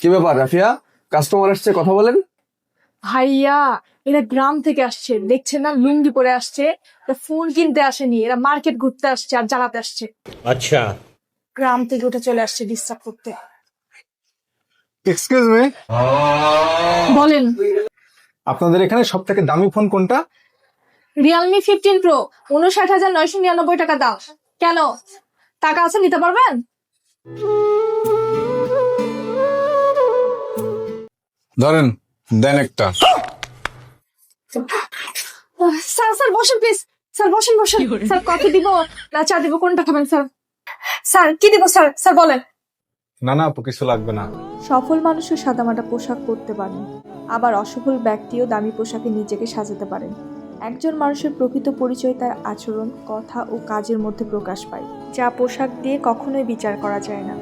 কি ব্যাপার রাফিয়া? কাস্টমার আসছে কথা বলেন। ভাইয়া এরা গ্রাম থেকে আসছে দেখছেন না লুঙ্গি পরে আসছে ফোন ফুল কিনতে আসেনি এরা মার্কেট ঘুরতে আসছে আর জ্বালাতে আসছে। আচ্ছা। গ্রাম থেকে উঠে চলে আসছে ডিস্টার্ব করতে। এক্সকিউজ মি বলেন। আপনাদের এখানে সব থেকে দামি ফোন কোনটা? রিয়েলমি ফিফটিন প্রো উনষাট হাজার নয়শো নিরানব্বই টাকা দাম। কেন? টাকা আছে নিতে পারবেন? ধরেন দেন একটা। স্যার স্যার বসেন প্লিজ স্যার বসেন বসেন। স্যার কফি দিব না চা দিব কোনটা খাবেন স্যার? স্যার কি দিব স্যার? স্যার বলেন। না না আপু কিছু লাগবে না। সফল মানুষও সাদামাটা পোশাক পরতে পারেন আবার অসফল ব্যক্তিও দামি পোশাকে নিজেকে সাজাতে পারেন একজন মানুষের প্রকৃত পরিচয় তার আচরণ কথা ও কাজের মধ্যে প্রকাশ পায়। যা পোশাক দিয়ে কখনোই বিচার করা যায় না।